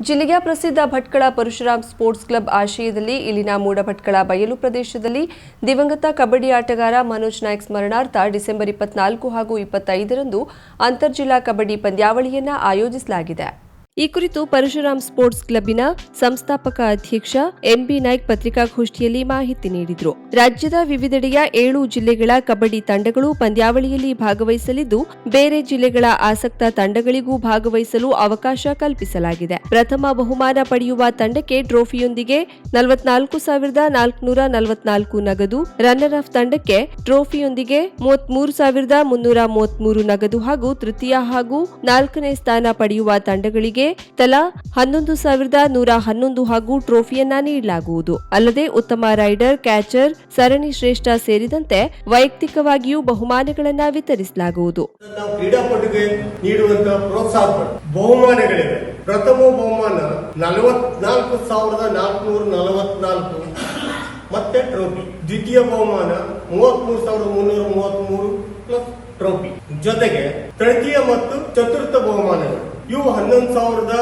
ಜಿಲ್ಲೆಯ ಪ್ರಸಿದ್ಧ Bhatkal Parashuram sports club ಆಶ್ರಯದಲ್ಲಿ ಇಲ್ಲಿನ ಮೂಡಭಟ್ಕಳ ಬಯಲು ಪ್ರದೇಶದಲ್ಲಿ ದಿವಂಗತ ಕಬಡ್ಡಿ ಆಟಗಾರ ಮನೋಜ್ ನಾಯ್ಕ್ ಸ್ಮರಣಾರ್ಥ ಡಿಸೆಂಬರ್ ಇಪ್ಪತ್ನಾಲ್ಕು ಹಾಗೂ ಇಪ್ಪತ್ತೈದರಂದು ಅಂತರ್ಜಿಲ್ಲಾ ಕಬಡ್ಡಿ ಪಂದ್ಯಾವಳಿಯನ್ನು ಆಯೋಜಿಸಲಾಗಿದೆ. ಈ ಕುರಿತು ಪರಶುರಾಮ್ ಸ್ಪೋರ್ಟ್ಸ್ ಕ್ಲಬ್ಬಿನ ಸಂಸ್ಥಾಪಕ ಅಧ್ಯಕ್ಷ ಎಂಬಿ ನಾಯ್ಕ್ ಪತ್ರಿಕಾಗೋಷ್ಠಿಯಲ್ಲಿ ಮಾಹಿತಿ ನೀಡಿದರು. ರಾಜ್ಯದ ವಿವಿಧೆಡೆಯ ಏಳು ಜಿಲ್ಲೆಗಳ ಕಬಡ್ಡಿ ತಂಡಗಳು ಪಂದ್ಯಾವಳಿಯಲ್ಲಿ ಭಾಗವಹಿಸಲಿದ್ದು, ಬೇರೆ ಜಿಲ್ಲೆಗಳ ಆಸಕ್ತ ತಂಡಗಳಿಗೂ ಭಾಗವಹಿಸಲು ಅವಕಾಶ ಕಲ್ಪಿಸಲಾಗಿದೆ. ಪ್ರಥಮ ಬಹುಮಾನ ಪಡೆಯುವ ತಂಡಕ್ಕೆ ಟ್ರೋಫಿಯೊಂದಿಗೆ ನಲವತ್ನಾಲ್ಕು ಸಾವಿರದ ನಾಲ್ಕುನೂರ ನಲವತ್ನಾಲ್ಕು ನಗದು ರನ್ನರ್ ಆಫ್ ತಂಡಕ್ಕೆ ಟ್ರೋಫಿಯೊಂದಿಗೆ ಮೂವತ್ಮೂರು ಸಾವಿರದ ಮುನ್ನೂರ ಮೂವತ್ಮೂರು ನಗದು ಹಾಗೂ ತೃತೀಯ ಹಾಗೂ ನಾಲ್ಕನೇ ಸ್ಥಾನ ಪಡೆಯುವ ತಂಡಗಳಿಗೆ ತಲಾ ಹನ್ನೊಂದು ಸಾವಿರದ ನೂರ ಹನ್ನೊಂದು ಹಾಗೂ ಟ್ರೋಫಿಯನ್ನ ನೀಡಲಾಗುವುದು. ಅಲ್ಲದೆ ಉತ್ತಮ ರೈಡರ್, ಕ್ಯಾಚರ್, ಸರಣಿ ಶ್ರೇಷ್ಠ ಸೇರಿದಂತೆ ವೈಯಕ್ತಿಕವಾಗಿಯೂ ಬಹುಮಾನಗಳನ್ನ ವಿತರಿಸಲಾಗುವುದು. ಕ್ರೀಡಾಪಟುಗೆ ನೀಡುವಂತಹ ಪ್ರೋತ್ಸಾಹ ಬಹುಮಾನಗಳಿವೆ. ಪ್ರಥಮ ಬಹುಮಾನ ನಲವತ್ನಾಲ್ಕು ಸಾವಿರದ ನಾಲ್ಕುನೂರ ನಲವತ್ನಾಲ್ಕು. ಮತ್ತೆ ಟ್ರೋಫಿ. ದ್ವಿತೀಯ ಬಹುಮಾನ ಮೂವತ್ಮೂರು ಸಾವಿರದ ಮುನ್ನೂರ ಮೂವತ್ಮೂರು ಪ್ಲಸ್ ಟ್ರೋಫಿ. ಜೊತೆಗೆ ತೃತೀಯ ಮತ್ತು ಚತುರ್ಥ ಬಹುಮಾನಗಳು. ಇವು ಹನ್ನೊಂದು ಸಾವಿರದ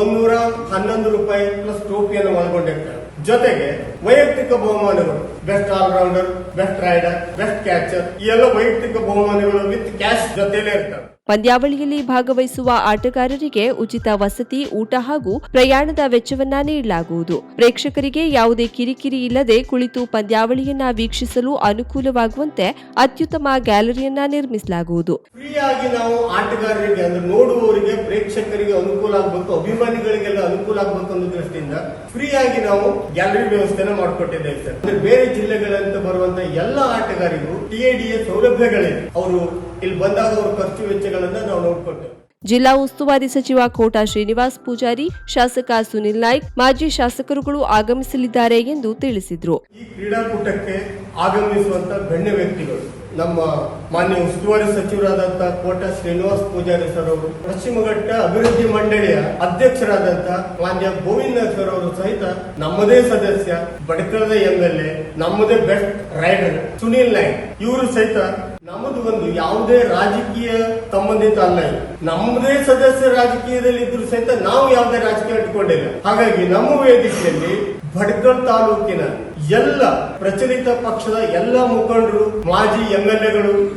ಒಂದೂರ ಹನ್ನೊಂದು ರೂಪಾಯಿ ಪ್ಲಸ್ ಟ್ರೋಫಿಯನ್ನು ಒಳಗೊಂಡಿರ್ತವೆ ಜೊತೆಗೆ ವೈಯಕ್ತಿಕ ಬಹುಮಾನಗಳು best all rounder best raider best catcher ಈ ಎಲ್ಲ ವೈಯಕ್ತಿಕ ಬಹುಮಾನಗಳು ವಿತ್ ಕ್ಯಾಶ್ ಜೊತೆಲೇ ಇರ್ತವೆ. ಪಂದ್ಯಾವಳಿಯಲ್ಲಿ ಭಾಗವಹಿಸುವ ಆಟಗಾರರಿಗೆ ಉಚಿತ ವಸತಿ, ಊಟ ಹಾಗೂ ಪ್ರಯಾಣದ ವೆಚ್ಚವನ್ನ ನೀಡಲಾಗುವುದು. ಪ್ರೇಕ್ಷಕರಿಗೆ ಯಾವುದೇ ಕಿರಿಕಿರಿ ಇಲ್ಲದೆ ಕುಳಿತು ಪಂದ್ಯಾವಳಿಯನ್ನ ವೀಕ್ಷಿಸಲು ಅನುಕೂಲವಾಗುವಂತೆ ಅತ್ಯುತ್ತಮ ಗ್ಯಾಲರಿಯನ್ನ ನಿರ್ಮಿಸಲಾಗುವುದು. ಫ್ರೀಯಾಗಿ ನಾವು ಆಟಗಾರರಿಗೆ ಅಂದ್ರೆ ನೋಡುವವರಿಗೆ, ಪ್ರೇಕ್ಷಕರಿಗೆ ಅನುಕೂಲ ಆಗಬೇಕು, ಅಭಿಮಾನಿಗಳಿಗೆಲ್ಲ ಅನುಕೂಲ ಆಗಬೇಕು ಅನ್ನೋ ದೃಷ್ಟಿಯಿಂದ ಫ್ರೀಯಾಗಿ ನಾವು ಗ್ಯಾಲರಿ ವ್ಯವಸ್ಥೆನ ಮಾಡಿಕೊಟ್ಟಿದ್ದೇವೆ ಸರ್. ಅಂದ್ರೆ ಬೇರೆ ಜಿಲ್ಲೆಗಳಂತ ಬರುವಂತ ಎಲ್ಲ ಆಟಗಾರಿಗೂ ಟಿಎಡಿಎ ಸೌಲಭ್ಯಗಳಿವೆ. ಅವರು ಇಲ್ಲಿ ಬಂದಾಗ ಅವ್ರ ಖರ್ಚು ವೆಚ್ಚಗಳನ್ನ ನಾವು ನೋಡ್ಕೊಳ್ತೇವೆ ಜಿಲ್ಲಾ ಉಸ್ತುವಾರಿ ಸಚಿವ ಕೋಟಾ ಶ್ರೀನಿವಾಸ್ ಪೂಜಾರಿ ಶಾಸಕ ಸುನಿಲ್ ನಾಯ್ಕ್ ಮಾಜಿ ಶಾಸಕರುಗಳು ಆಗಮಿಸಲಿದ್ದಾರೆ ಎಂದು ತಿಳಿಸಿದ್ರು. ಈ ಕ್ರೀಡಾಕೂಟಕ್ಕೆ ಆಗಮಿಸುವಂತ ಗಣ್ಯ ವ್ಯಕ್ತಿಗಳು ನಮ್ಮ ಮಾನ್ಯ ಉಸ್ತುವಾರಿ ಸಚಿವರಾದಂತ ಕೋಟಾ ಶ್ರೀನಿವಾಸ್ ಪೂಜಾರಿ ಸರ್ ಅವರು ಪಶ್ಚಿಮ ಘಟ್ಟ ಅಭಿವೃದ್ಧಿ ಮಂಡಳಿಯ ಅಧ್ಯಕ್ಷರಾದಂತ ಮಾನ್ಯ ಗೋವಿಂದ ಸರ್ ಅವರು ಸಹಿತ ನಮ್ಮದೇ ಸದಸ್ಯ ಎಂ ಎಲ್ ಎ ನಮ್ಮದೇ ಬೆಸ್ಟ್ ರೈಡರ್ ಸುನಿಲ್ ನಾಯ್ಕ್ ಇವರು ಸಹಿತ ನಮ್ಮದು ಒಂದು ಯಾವುದೇ ರಾಜಕೀಯ ಸಂಬಂಧಿತ ಅಲ್ಲ ಇದು. ನಮ್ಮದೇ ಸದಸ್ಯ ರಾಜಕೀಯದಲ್ಲಿ ಇದ್ರು ಸಹಿತ ನಾವು ಯಾವುದೇ ರಾಜಕೀಯ ಇಟ್ಕೊಂಡಿಲ್ಲ ಹಾಗಾಗಿ ನಮ್ಮ ವೇದಿಕೆಯಲ್ಲಿ ಭಟ್ಕಲ್ ತಾಲೂಕಿನ ಎಲ್ಲ ಪ್ರಚಲಿತ ಪಕ್ಷದ ಎಲ್ಲ ಮುಖಂಡರು, ಮಾಜಿ ಎಂ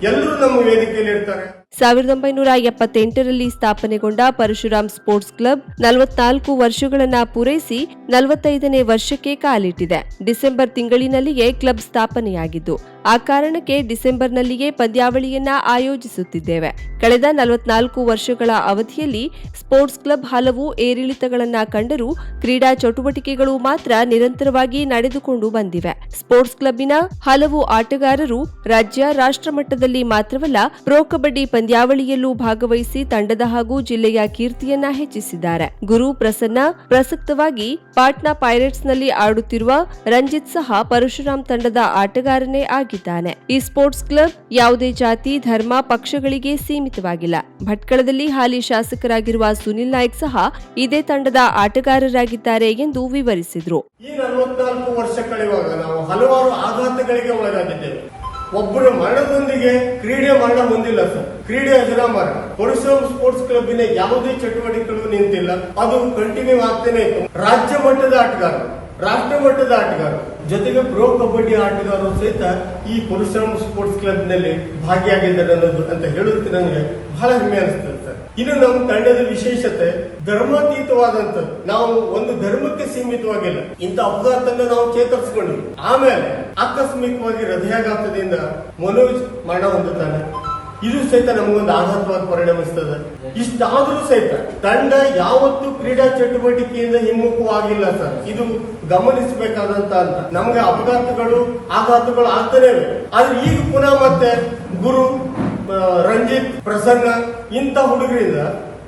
ಎಲ್ಲರೂ ನಮ್ಮ ವೇದಿಕೆಯಲ್ಲಿ ಇರ್ತಾರೆ. ಸಾವಿರದ ಒಂಬೈನೂರ ಎಪ್ಪತ್ತೆಂಟರಲ್ಲಿ ಸ್ಥಾಪನೆಗೊಂಡ ಪರಶುರಾಮ್ ಸ್ಪೋರ್ಟ್ಸ್ ಕ್ಲಬ್ ನಲವತ್ನಾಲ್ಕು ವರ್ಷಗಳನ್ನ ಪೂರೈಸಿ ನಲವತ್ತೈದನೇ ವರ್ಷಕ್ಕೆ ಕಾಲಿಟ್ಟಿದೆ. ಡಿಸೆಂಬರ್ ತಿಂಗಳಿನಲ್ಲಿಯೇ ಕ್ಲಬ್ ಸ್ಥಾಪನೆಯಾಗಿದ್ದು, ಆ ಕಾರಣಕ್ಕೆ ಡಿಸೆಂಬರ್ನಲ್ಲಿಯೇ ಪಂದ್ಯಾವಳಿಯನ್ನ ಆಯೋಜಿಸುತ್ತಿದ್ದೇವೆ. ಕಳೆದ ನಲವತ್ನಾಲ್ಕು ವರ್ಷಗಳ ಅವಧಿಯಲ್ಲಿ ಸ್ಪೋರ್ಟ್ಸ್ ಕ್ಲಬ್ ಹಲವು ಏರಿಳಿತಗಳನ್ನ ಕಂಡರೂ ಕ್ರೀಡಾ ಚಟುವಟಿಕೆಗಳು ಮಾತ್ರ ನಿರಂತರವಾಗಿ ನಡೆದುಕೊಂಡು ಬಂದಿವೆ ಸ್ಪೋರ್ಟ್ಸ್ ಕ್ಲಬ್ನ ಹಲವು ಆಟಗಾರರು ರಾಜ್ಯ, ರಾಷ್ಟ್ರ ಮಟ್ಟದಲ್ಲಿ ಮಾತ್ರವಲ್ಲ, ಪ್ರೊ ಕಬಡ್ಡಿ ಪಂದ್ಯಾವಳಿಯಲ್ಲೂ ಭಾಗವಹಿಸಿ ತಂಡದ ಹಾಗೂ ಜಿಲ್ಲೆಯ ಕೀರ್ತಿಯನ್ನ ಹೆಚ್ಚಿಸಿದ್ದಾರೆ. ಗುರು ಪ್ರಸನ್ನ ಪ್ರಸಕ್ತವಾಗಿ ಪಾಟ್ನಾ ಪೈರೇಟ್ಸ್ನಲ್ಲಿ ಆಡುತ್ತಿರುವ ರಂಜಿತ್ ಸಹ ಪರಶುರಾಮ್ ತಂಡದ ಆಟಗಾರನೇ ಆಗಿದ್ದಾನೆ. ಈ ಸ್ಪೋರ್ಟ್ಸ್ ಕ್ಲಬ್ ಯಾವುದೇ ಜಾತಿ, ಧರ್ಮ, ಪಕ್ಷಗಳಿಗೆ ಸೀಮಿತವಾಗಿಲ್ಲ. ಭಟ್ಕಳದಲ್ಲಿ ಹಾಲಿ ಶಾಸಕರಾಗಿರುವ ಸುನಿಲ್ ನಾಯ್ಕ್ ಸಹ ಇದೇ ತಂಡದ ಆಟಗಾರರಾಗಿದ್ದಾರೆ ಎಂದು ವಿವರಿಸಿದರು. ಕಳೆಯುವಾಗ ನಾವು ಹಲವಾರು ಆಘಾತಗಳಿಗೆ ಒಳಗಾಗಿದ್ದೇವೆ. ಒಬ್ಬರು ಮರಣದೊಂದಿಗೆ ಕ್ರೀಡೆ ಮರಣ ಹೊಂದಿಲ್ಲ ಸರ್. ಕ್ರೀಡೆ ಅಜರಾಮರ ಪರಶುರಾಮ್ ಸ್ಪೋರ್ಟ್ಸ್ ಕ್ಲಬ್ಬಿನ ಯಾವುದೇ ಚಟುವಟಿಕೆಗಳು ನಿಂತಿಲ್ಲ. ಅದು ಕಂಟಿನ್ಯೂ ಆಗ್ತಾನೆ ಇತ್ತು ರಾಜ್ಯ ಮಟ್ಟದ ಆಟಗಾರರು, ರಾಷ್ಟ್ರ ಮಟ್ಟದ ಆಟಗಾರರು, ಜೊತೆಗೆ ಪ್ರೋ ಕಬಡ್ಡಿ ಆಟಗಾರರು ಸಹಿತ ಈ ಪರಶುರಾಮ್ ಸ್ಪೋರ್ಟ್ಸ್ ಕ್ಲಬ್ನಲ್ಲಿ ಭಾಗಿಯಾಗಿದ್ದಾರೆ ಅನ್ನೋದು ಅಂತ ಹೇಳುತ್ತೆ ನನಗೆ ಬಹಳ ಹೆಮ್ಮೆ ಅನಿಸ್ತದೆ. ಇದು ನಮ್ಮ ತಂಡದ ವಿಶೇಷತೆ ಧರ್ಮಾತೀತವಾದಂಥದ್ದು. ನಾವು ಒಂದು ಧರ್ಮಕ್ಕೆ ಸೀಮಿತವಾಗಿಲ್ಲ. ಇಂಥ ಅಪಘಾತನ ನಾವು ಚೇತರಿಸಿಕೊಂಡ್ವಿ ಆಮೇಲೆ ಆಕಸ್ಮಿಕವಾಗಿ ಹೃದಯಾಘಾತದಿಂದ ಮನೋಜ್ ಮರಣ ಹೊಂದುತ್ತಾನೆ. ಇದು ಸಹಿತ ನಮಗೊಂದು ಆಘಾತವಾಗಿ ಪರಿಣಮಿಸ್ತದೆ. ಇಷ್ಟಾದರೂ ಸಹಿತ ತಂಡ ಯಾವತ್ತು ಕ್ರೀಡಾ ಚಟುವಟಿಕೆಯಿಂದ ಹಿಮ್ಮುಖವಾಗಿಲ್ಲ ಸರ್. ಇದು ಗಮನಿಸಬೇಕಾದಂತ ಅಂತ ನಮ್ಗೆ ಅಪಘಾತಗಳು, ಆಘಾತಗಳು ಆಗ್ತಾನೆ ಆದ್ರೆ ಈಗ ಪುನಃ ಮತ್ತೆ ಗುರು ರಂಜಿತ್ ಪ್ರಸನ್ನ ಇಂಥ ಹುಡುಗರಿಂದ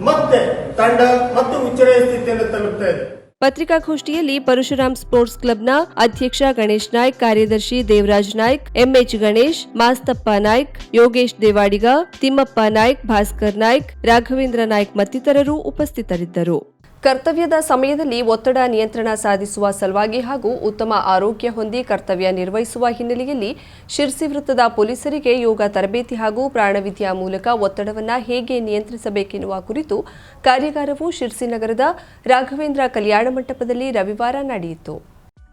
ಮತ್ತೆ ತಂಡ ಮತ್ತೆ ಉಚ್ಚರೆಯ ಸ್ಥಿತಿಯನ್ನು ತಲುಪ್ತಾ ಇದೆ. ಪತ್ರಿಕಾಗೋಷ್ಠಿಯಲ್ಲಿ ಪರಶುರಾಮ್ ಸ್ಪೋರ್ಟ್ಸ್ ಕ್ಲಬ್ನ ಅಧ್ಯಕ್ಷ ಗಣೇಶ್ ನಾಯ್ಕ್, ಕಾರ್ಯದರ್ಶಿ ದೇವರಾಜ್ ನಾಯ್ಕ್, ಎಂಎಚ್ ಗಣೇಶ್, ಮಾಸ್ತಪ್ಪ ನಾಯ್ಕ್, ಯೋಗೇಶ್ ದೇವಾಡಿಗ, ತಿಮ್ಮಪ್ಪ ನಾಯ್ಕ್, ಭಾಸ್ಕರ್ ನಾಯ್ಕ್, ರಾಘವೇಂದ್ರ ನಾಯ್ಕ್ ಮತ್ತಿತರರು ಉಪಸ್ಥಿತರಿದ್ದರು. ಕರ್ತವ್ಯದ ಸಮಯದಲ್ಲಿ ಒತ್ತಡ ನಿಯಂತ್ರಣ ಸಾಧಿಸುವ ಸಲುವಾಗಿ ಹಾಗೂ ಉತ್ತಮ ಆರೋಗ್ಯ ಹೊಂದಿ ಕರ್ತವ್ಯ ನಿರ್ವಹಿಸುವ ಹಿನ್ನೆಲೆಯಲ್ಲಿ ಶಿರ್ಸಿ ವೃತ್ತದ ಪೊಲೀಸರಿಗೆ ಯೋಗ ತರಬೇತಿ ಹಾಗೂ ಪ್ರಾಣವಿದ್ಯಾ ಮೂಲಕ ಒತ್ತಡವನ್ನು ಹೇಗೆ ನಿಯಂತ್ರಿಸಬೇಕೆನ್ನುವ ಕುರಿತು ಕಾರ್ಯಾಗಾರವು ಶಿರ್ಸಿ ನಗರದ ರಾಘವೇಂದ್ರ ಕಲ್ಯಾಣ ಮಂಟಪದಲ್ಲಿ ರವಿವಾರ ನಡೆಯಿತು.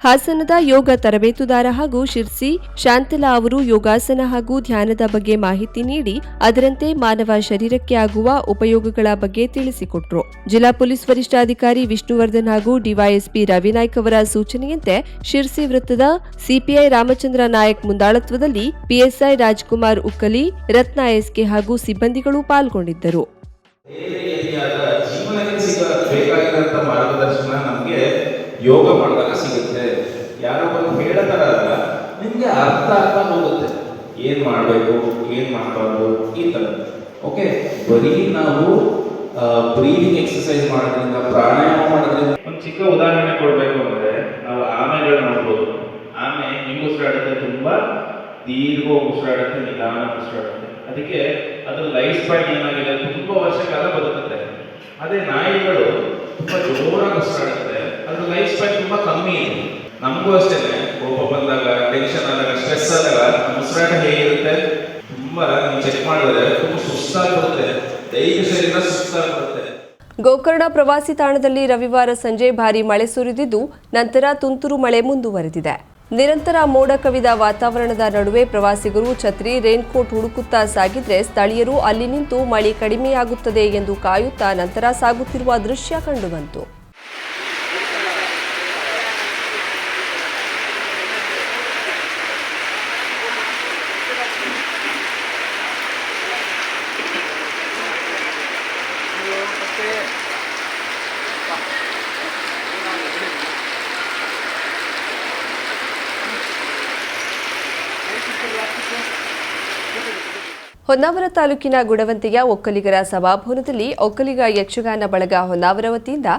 ಹಾಸನದ ಯೋಗ ತರಬೇತುದಾರ ಹಾಗೂ ಶಿರ್ಸಿ ಶಾಂತಲಾ ಅವರು ಯೋಗಾಸನ ಹಾಗೂ ಧ್ಯಾನದ ಬಗ್ಗೆ ಮಾಹಿತಿ ನೀಡಿ, ಅದರಂತೆ ಮಾನವ ಶರೀರಕ್ಕೆ ಆಗುವ ಉಪಯೋಗಗಳ ಬಗ್ಗೆ ತಿಳಿಸಿಕೊಟ್ರು. ಜಿಲ್ಲಾ ಪೊಲೀಸ್ ವರಿಷ್ಠಾಧಿಕಾರಿ ವಿಷ್ಣುವರ್ಧನ್ ಹಾಗೂ ಡಿವೈಎಸ್ಪಿ ರವಿನಾಯ್ಕ್ ಅವರ ಸೂಚನೆಯಂತೆ ಶಿರ್ಸಿ ವೃತ್ತದ ಸಿಪಿಐ ರಾಮಚಂದ್ರ ನಾಯಕ್ ಮುಂದಾಳತ್ವದಲ್ಲಿ ಪಿಎಸ್ಐ ರಾಜ್ಕುಮಾರ್ ಉಕ್ಕಲಿ, ರತ್ನ ಎಸ್ಕೆ ಹಾಗೂ ಸಿಬ್ಬಂದಿಗಳು ಪಾಲ್ಗೊಂಡಿದ್ದರು. ಯೋಗ ಮಾಡಿದಾಗ ಸಿಗುತ್ತೆ. ಯಾರೋ ಬಂದು ಅಲ್ಲ ನಿಮಗೆ ಅರ್ಥ ಅರ್ಥ ಹೋಗುತ್ತೆ. ಏನು ಮಾಡಬೇಕು, ಏನು ಮಾಡಬಾರ್ದು, ಈ ಥರ. ಓಕೆ, ಬರೀ ನಾವು ಬ್ರೀದಿಂಗ್ ಎಕ್ಸಸೈಸ್ ಮಾಡೋದ್ರಿಂದ, ಪ್ರಾಣಾಯಾಮ ಮಾಡೋದ್ರಿಂದ ಒಂದು ಚಿಕ್ಕ ಉದಾಹರಣೆ ಕೊಡಬೇಕು ಅಂದರೆ, ನಾವು ಆಮೆಗಳು ನೋಡ್ಬೋದು. ಆಮೆ ನಿಮ್ಮ ಉಸಿರಾಡುತ್ತೆ ತುಂಬ ದೀರ್ಘ ಉಸಿರಾಡುತ್ತೆ, ನಿಧಾನ ಉಸಿರಾಡುತ್ತೆ. ಅದಕ್ಕೆ ಅದರ ಲೈಫ್ ಸ್ಪೈನ್ ಏನಾಗಿದೆ ತುಂಬ ವರ್ಷ ಕಾಲ ಬದುಕುತ್ತೆ. ಅದೇ ನಾಯಿಗಳು ತುಂಬ ಜೋರಾಗಿ ಉಸಿರಾಡುತ್ತೆ. ಅದ್ರ ಲೈಫ್ ಸ್ಪೈನ್ ತುಂಬಾ ಕಮ್ಮಿ ಇದೆ. ನಮಗೂ ಅಷ್ಟೇ ಕೋಪ ಬಂದಾಗ ಟೆನ್ಷನ್ ಆದಾಗ ಸ್ಟ್ರೆಸ್ ಆದಾಗ ಉಸಿರಾಟ ಹೇಗಿರುತ್ತೆ? ತುಂಬಾ ಚೆಕ್ ಮಾಡಿದ್ರೆ ತುಂಬಾ ಸುಸ್ತಾಗ್ಬಿಡುತ್ತೆ. ದೈಹಿಕ ಶರೀರ ಸುಸ್ತಾಗ್ಬಿಡುತ್ತೆ. ಗೋಕರ್ಣ ಪ್ರವಾಸಿ ತಾಣದಲ್ಲಿ ರವಿವಾರ ಸಂಜೆ ಭಾರಿ ಮಳೆ ಸುರಿದಿದ್ದು, ನಂತರ ತುಂತುರು ಮಳೆ ಮುಂದುವರೆದಿದೆ. ನಿರಂತರ ಮೋಡ ಕವಿದ ವಾತಾವರಣದ ನಡುವೆ ಪ್ರವಾಸಿಗರು ಛತ್ರಿ ರೇನ್ಕೋಟ್ ಹುಡುಕುತ್ತಾ ಸಾಗಿದ್ರೆ ಸ್ಥಳೀಯರು ಅಲ್ಲಿ ನಿಂತು ಮಳೆ ಕಡಿಮೆಯಾಗುತ್ತದೆ ಎಂದು ಕಾಯುತ್ತಾ ನಂತರ ಸಾಗುತ್ತಿರುವ ದೃಶ್ಯ ಕಂಡುಬಂತು. ಹೊನ್ನಾವರ ತಾಲೂಕಿನ ಗುಡವಂತಿಯ ಒಕ್ಕಲಿಗರ ಸಭಾಭವನದಲ್ಲಿ ಒಕ್ಕಲಿಗ ಯಕ್ಷಗಾನ ಬಳಗ ಹೊನ್ನಾವರ ವತಿಯಿಂದ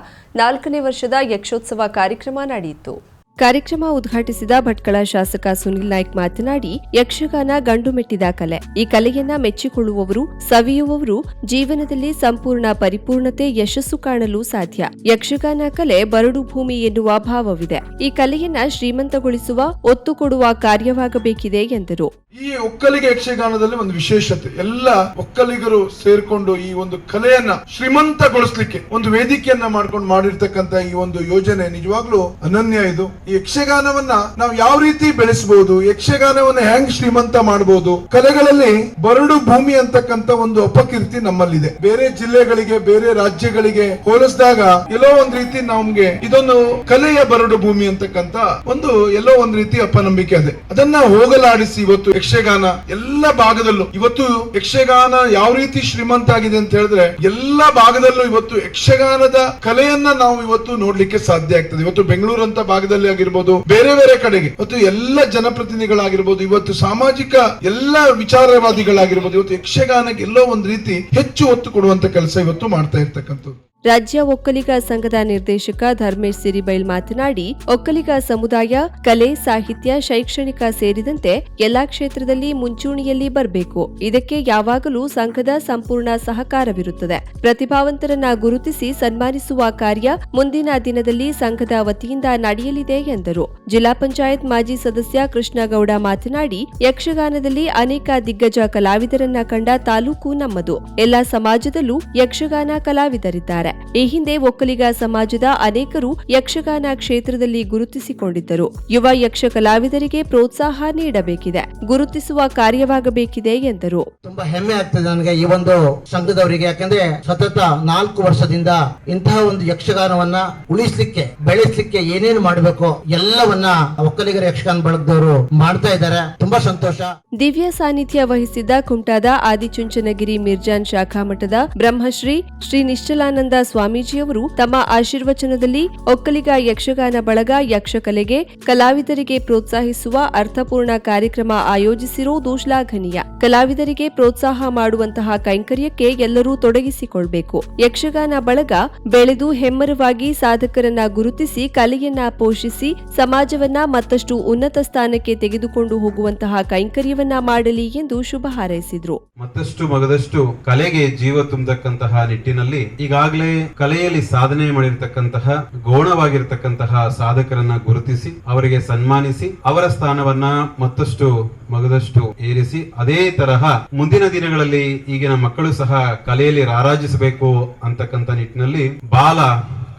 ನಾಲ್ಕನೇ ವರ್ಷದ ಯಕ್ಷೋತ್ಸವ ಕಾರ್ಯಕ್ರಮ ನಡೆಯಿತು. ಕಾರ್ಯಕ್ರಮ ಉದ್ಘಾಟಿಸಿದ ಭಟ್ಕಳ ಶಾಸಕ ಸುನಿಲ್ ನಾಯ್ಕ್ ಮಾತನಾಡಿ, ಯಕ್ಷಗಾನ ಗಂಡು ಮೆಟ್ಟಿದ ಕಲೆ. ಈ ಕಲೆಯನ್ನ ಮೆಚ್ಚಿಕೊಳ್ಳುವವರು, ಸವಿಯುವವರು, ಜೀವನದಲ್ಲಿ ಸಂಪೂರ್ಣ ಪರಿಪೂರ್ಣತೆ, ಯಶಸ್ಸು ಕಾಣಲು ಸಾಧ್ಯ. ಯಕ್ಷಗಾನ ಕಲೆ ಬರಡು ಭೂಮಿ ಎನ್ನುವ ಭಾವವಿದೆ. ಈ ಕಲೆಯನ್ನ ಶ್ರೀಮಂತಗೊಳಿಸುವ, ಒತ್ತು ಕೊಡುವ ಕಾರ್ಯವಾಗಬೇಕಿದೆ ಎಂದರು. ಈ ಒಕ್ಕಲಿಗ ಯಕ್ಷಗಾನದಲ್ಲಿ ಒಂದು ವಿಶೇಷತೆ. ಎಲ್ಲ ಒಕ್ಕಲಿಗರು ಸೇರ್ಕೊಂಡು ಈ ಒಂದು ಕಲೆಯನ್ನ ಶ್ರೀಮಂತಗೊಳಿಸಲಿಕ್ಕೆ, ಒಂದು ವೇದಿಕೆಯನ್ನ ಮಾಡ್ಕೊಂಡು ಮಾಡಿರ್ತಕ್ಕಂತ ಈ ಒಂದು ಯೋಜನೆ ನಿಜವಾಗ್ಲೂ ಅನನ್ಯ ಇದು. ಯಕ್ಷಗಾನವನ್ನ ನಾವು ಯಾವ ರೀತಿ ಬೆಳೆಸಬಹುದು ಯಕ್ಷಗಾನವನ್ನ ಹೆಂಗ್ ಶ್ರೀಮಂತ ಮಾಡಬಹುದು ಕಲೆಗಳಲ್ಲಿ ಬರಡು ಭೂಮಿ ಅಂತಕ್ಕಂತ ಒಂದು ಅಪಕೀರ್ತಿ ನಮ್ಮಲ್ಲಿದೆ. ಬೇರೆ ಜಿಲ್ಲೆಗಳಿಗೆ, ಬೇರೆ ರಾಜ್ಯಗಳಿಗೆ ಹೋಲಿಸಿದಾಗ ಎಲ್ಲೋ ಒಂದ್ ರೀತಿ ನಮ್ಗೆ ಇದೊಂದು ಕಲೆಯ ಬರಡು ಭೂಮಿ ಅಂತಕ್ಕಂತ ಒಂದು ಎಲ್ಲೋ ಒಂದ್ ರೀತಿ ಅಪನಂಬಿಕೆ ಇದೆ ಅದನ್ನ ಹೋಗಲಾಡಿಸಿ ಇವತ್ತು ಯಕ್ಷಗಾನ ಎಲ್ಲ ಭಾಗದಲ್ಲೂ. ಇವತ್ತು ಯಕ್ಷಗಾನ ಯಾವ ರೀತಿ ಶ್ರೀಮಂತ ಆಗಿದೆ ಅಂತ ಹೇಳಿದ್ರೆ, ಎಲ್ಲ ಭಾಗದಲ್ಲೂ ಇವತ್ತು ಯಕ್ಷಗಾನದ ಕಲೆಯನ್ನ ನಾವು ಇವತ್ತು ನೋಡ್ಲಿಕ್ಕೆ ಸಾಧ್ಯ ಆಗ್ತದೆ. ಇವತ್ತು ಬೆಂಗಳೂರು ಅಂತ ಭಾಗದಲ್ಲಿ ಆಗಿರ್ಬೋದು ಬೇರೆ ಬೇರೆ ಕಡೆಗೆ. ಮತ್ತು ಎಲ್ಲ ಜನಪ್ರತಿನಿಧಿಗಳಾಗಿರ್ಬೋದು, ಇವತ್ತು ಸಾಮಾಜಿಕ ಎಲ್ಲ ವಿಚಾರವಾದಿಗಳಾಗಿರ್ಬೋದು, ಇವತ್ತು ಯಕ್ಷಗಾನಕ್ಕೆ ಎಲ್ಲೋ ಒಂದ್ ರೀತಿ ಹೆಚ್ಚು ಒತ್ತು ಕೊಡುವಂತ ಕೆಲಸ ಇವತ್ತು ಮಾಡ್ತಾ ಇರ್ತಕ್ಕಂಥದ್ದು. ರಾಜ್ಯ ಒಕ್ಕಲಿಗ ಸಂಘದ ನಿರ್ದೇಶಕ ಧರ್ಮೇಶ್ ಸಿರಿಬೈಲ್ ಮಾತನಾಡಿ, ಒಕ್ಕಲಿಗ ಸಮುದಾಯ, ಕಲೆ, ಸಾಹಿತ್ಯ, ಶೈಕ್ಷಣಿಕ ಸೇರಿದಂತೆ ಎಲ್ಲಾ ಕ್ಷೇತ್ರದಲ್ಲಿ ಮುಂಚೂಣಿಯಲ್ಲಿ ಬರಬೇಕು. ಇದಕ್ಕೆ ಯಾವಾಗಲೂ ಸಂಘದ ಸಂಪೂರ್ಣ ಸಹಕಾರವಿರುತ್ತದೆ. ಪ್ರತಿಭಾವಂತರನ್ನ ಗುರುತಿಸಿ ಸನ್ಮಾನಿಸುವ ಕಾರ್ಯ ಮುಂದಿನ ದಿನದಲ್ಲಿ ಸಂಘದ ವತಿಯಿಂದ ನಡೆಯಲಿದೆ ಎಂದರು. ಜಿಲ್ಲಾ ಪಂಚಾಯತ್ ಮಾಜಿ ಸದಸ್ಯ ಕೃಷ್ಣಗೌಡ ಮಾತನಾಡಿ, ಯಕ್ಷಗಾನದಲ್ಲಿ ಅನೇಕ ದಿಗ್ಗಜ ಕಲಾವಿದರನ್ನ ಕಂಡ ತಾಲೂಕು ನಮ್ಮದು. ಎಲ್ಲ ಸಮಾಜದಲ್ಲೂ ಯಕ್ಷಗಾನ ಕಲಾವಿದರಿದ್ದಾರೆ. ಈ ಹಿಂದೆ ಒಕ್ಕಲಿಗ ಸಮಾಜದ ಅನೇಕರು ಯಕ್ಷಗಾನ ಕ್ಷೇತ್ರದಲ್ಲಿ ಗುರುತಿಸಿಕೊಂಡಿದ್ದರು. ಯುವ ಯಕ್ಷ ಕಲಾವಿದರಿಗೆ ಪ್ರೋತ್ಸಾಹ ನೀಡಬೇಕಿದೆ. ಗುರುತಿಸುವ ಕಾರ್ಯವಾಗಬೇಕಿದೆ ಎಂದರು. ತುಂಬಾ ಹೆಮ್ಮೆ ಆಗ್ತದೆ ನನಗೆ ಈ ಒಂದು ಸಂಘದವರಿಗೆ. ಯಾಕಂದ್ರೆ ಸತತ ನಾಲ್ಕು ವರ್ಷದಿಂದ ಇಂತಹ ಒಂದು ಯಕ್ಷಗಾನವನ್ನ ಉಳಿಸ್ಲಿಕ್ಕೆ ಬೆಳೆಸಲಿಕ್ಕೆ ಏನೇನು ಮಾಡಬೇಕು ಎಲ್ಲವನ್ನ ಒಕ್ಕಲಿಗರ ಯಕ್ಷಗಾನ ಬಳಗದವರು ಮಾಡ್ತಾ ಇದ್ದಾರೆ. ತುಂಬಾ ಸಂತೋಷ. ದಿವ್ಯ ಸಾನ್ನಿಧ್ಯ ವಹಿಸಿದ್ದ ಕುಂಟಾದ ಆದಿಚುಂಚನಗಿರಿ ಮಿರ್ಜಾನ್ ಶಾಖಾ ಮಠದ ಬ್ರಹ್ಮಶ್ರೀ ಶ್ರೀ ನಿಶ್ಚಲಾನಂದ ಸ್ವಾಮೀಜಿಯವರು ತಮ್ಮ ಆಶೀರ್ವಚನದಲ್ಲಿ ಒಕ್ಕಲಿಗ ಯಕ್ಷಗಾನ ಬಳಗ ಯಕ್ಷಕಲೆಗೆ ಕಲಾವಿದರಿಗೆ ಪ್ರೋತ್ಸಾಹಿಸುವ ಅರ್ಥಪೂರ್ಣ ಕಾರ್ಯಕ್ರಮ ಆಯೋಜಿಸಿರುವುದು ಶ್ಲಾಘನೀಯ. ಕಲಾವಿದರಿಗೆ ಪ್ರೋತ್ಸಾಹ ಮಾಡುವಂತಹ ಕೈಂಕರ್ಯಕ್ಕೆ ಎಲ್ಲರೂ ತೊಡಗಿಸಿಕೊಳ್ಬೇಕು. ಯಕ್ಷಗಾನ ಬಳಗ ಬೆಳೆದು ಹೆಮ್ಮರವಾಗಿ ಸಾಧಕರನ್ನ ಗುರುತಿಸಿ ಕಲೆಯನ್ನ ಪೋಷಿಸಿ ಸಮಾಜವನ್ನ ಮತ್ತಷ್ಟು ಉನ್ನತ ಸ್ಥಾನಕ್ಕೆ ತೆಗೆದುಕೊಂಡು ಹೋಗುವಂತಹ ಕೈಂಕರ್ಯವನ್ನ ಮಾಡಲಿ ಎಂದು ಶುಭ ಹಾರೈಸಿದ್ರು. ಮತ್ತಷ್ಟು ಮಗದಷ್ಟು ಕಲೆಗೆ ಜೀವ ತುಂಬತಕ್ಕಂತಹ ನಿಟ್ಟಿನಲ್ಲಿ ಈಗಾಗಲೇ ಕಲೆ, ಕಲೆಯಲ್ಲಿ ಸಾಧನೆ ಮಾಡಿರ್ತಕ್ಕಂತಹ, ಗೌಣವಾಗಿರ್ತಕ್ಕಂತಹ ಸಾಧಕರನ್ನ ಗುರುತಿಸಿ, ಅವರಿಗೆ ಸನ್ಮಾನಿಸಿ, ಅವರ ಸ್ಥಾನವನ್ನ ಮತ್ತಷ್ಟು ಮಗದಷ್ಟು ಏರಿಸಿ, ಅದೇ ತರಹ ಮುಂದಿನ ದಿನಗಳಲ್ಲಿ ಈಗಿನ ಮಕ್ಕಳು ಸಹ ಕಲೆಯಲ್ಲಿ ರಾರಾಜಿಸಬೇಕು ಅಂತಕ್ಕಂಥ ನಿಟ್ಟಿನಲ್ಲಿ ಬಾಲ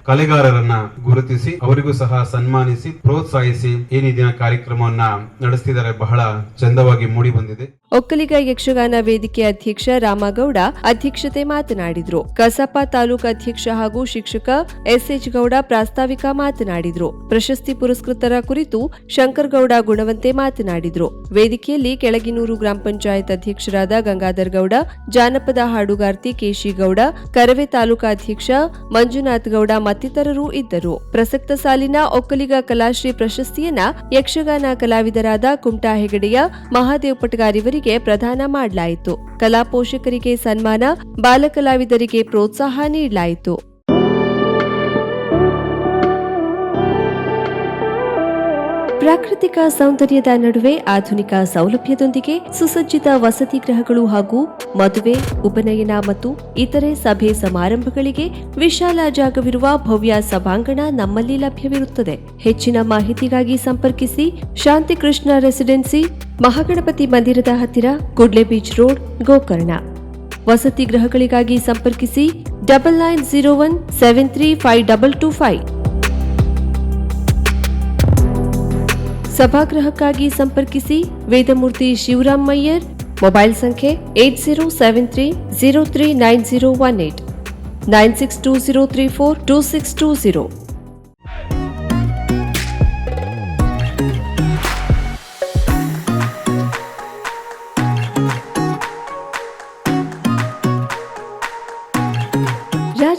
ಕಲೆಗಾರರನ್ನ ಗುರುತಿಸಿ, ಅವರಿಗೂ ಸಹ ಸನ್ಮಾನಿಸಿ, ಪ್ರೋತ್ಸಾಹಿಸಿ ಏನಿದಿನ ಕಾರ್ಯಕ್ರಮವನ್ನ ನಡೆಸ್ತಿದ್ದಾರೆ ಬಹಳ ಚಂದವಾಗಿ ಮೂಡಿ ಬಂದಿದೆ. ಒಕ್ಕಲಿಗ ಯಕ್ಷಗಾನ ವೇದಿಕೆ ಅಧ್ಯಕ್ಷ ರಾಮಗೌಡ ಅಧ್ಯಕ್ಷತೆ ಮಾತನಾಡಿದ್ರು. ಕಸಾಪ ತಾಲೂಕು ಅಧ್ಯಕ್ಷ ಹಾಗೂ ಶಿಕ್ಷಕ ಎಸ್ಎಚ್ ಗೌಡ ಪ್ರಾಸ್ತಾವಿಕ ಮಾತನಾಡಿದ್ರು. ಪ್ರಶಸ್ತಿ ಪುರಸ್ಕೃತರ ಕುರಿತು ಶಂಕರಗೌಡ ಗುಣವಂತೆ ಮಾತನಾಡಿದ್ರು. ವೇದಿಕೆಯಲ್ಲಿ ಕೆಳಗಿನೂರು ಗ್ರಾಮ ಪಂಚಾಯತ್ ಅಧ್ಯಕ್ಷರಾದ ಗಂಗಾಧರ್ ಗೌಡ, ಜಾನಪದ ಹಾಡುಗಾರ್ತಿ ಕೇಶಿ ಗೌಡ, ಕರವೆ ತಾಲೂಕಾ ಅಧ್ಯಕ್ಷ ಮಂಜುನಾಥ್ ಗೌಡ ಮತ್ತಿತರರು ಇದ್ದರು. ಪ್ರಸಕ್ತ ಸಾಲಿನ ಒಕ್ಕಲಿಗ ಕಲಾಶ್ರೀ ಪ್ರಶಸ್ತಿಯನ್ನ ಯಕ್ಷಗಾನ ಕಲಾವಿದರಾದ ಕುಮಟಾ ಹೆಗಡೆಯ ಮಹಾದೇವ್ ಪಟಗಾರಿವರಿಗೆ ಪ್ರದಾನ ಮಾಡಲಾಯಿತು. ಕಲಾ ಪೋಷಕರಿಗೆ ಸನ್ಮಾನ ಬಾಲಕಲಾವಿದರಿಗೆ ಪ್ರೋತ್ಸಾಹ ನೀಡಲಾಯಿತು. ಪ್ರಾಕೃತಿಕ ಸೌಂದರ್ಯದ ನಡುವೆ ಆಧುನಿಕ ಸೌಲಭ್ಯದೊಂದಿಗೆ ಸುಸಜ್ಜಿತ ವಸತಿ ಗೃಹಗಳು ಹಾಗೂ ಮದುವೆ, ಉಪನಯನ ಮತ್ತು ಇತರೆ ಸಭೆ ಸಮಾರಂಭಗಳಿಗೆ ವಿಶಾಲ ಜಾಗವಿರುವ ಭವ್ಯ ಸಭಾಂಗಣ ನಮ್ಮಲ್ಲಿ ಲಭ್ಯವಿರುತ್ತದೆ. ಹೆಚ್ಚಿನ ಮಾಹಿತಿಗಾಗಿ ಸಂಪರ್ಕಿಸಿ ಶಾಂತಿ ಕೃಷ್ಣ ರೆಸಿಡೆನ್ಸಿ ಮಹಾಗಣಪತಿ ಮಂದಿರದ ಹತ್ತಿರ ಕುಡ್ಲೆ ಬೀಚ್ ರೋಡ್, ಗೋಕರ್ಣ. ವಸತಿ ಗೃಹಗಳಿಗಾಗಿ ಸಂಪರ್ಕಿಸಿ double nine zero one seven three five double two five. ಸಭಾಗೃಹಕ್ಕಾಗಿ ಸಂಪರ್ಕಿಸಿ ವೇದಮೂರ್ತಿ ಶಿವರಾಮ್ ಮಯ್ಯರ್ ಮೊಬೈಲ್ ಸಂಖ್ಯೆ eight zero seven three zero three nine zero one eight. Nine six two zero three four two six two zero.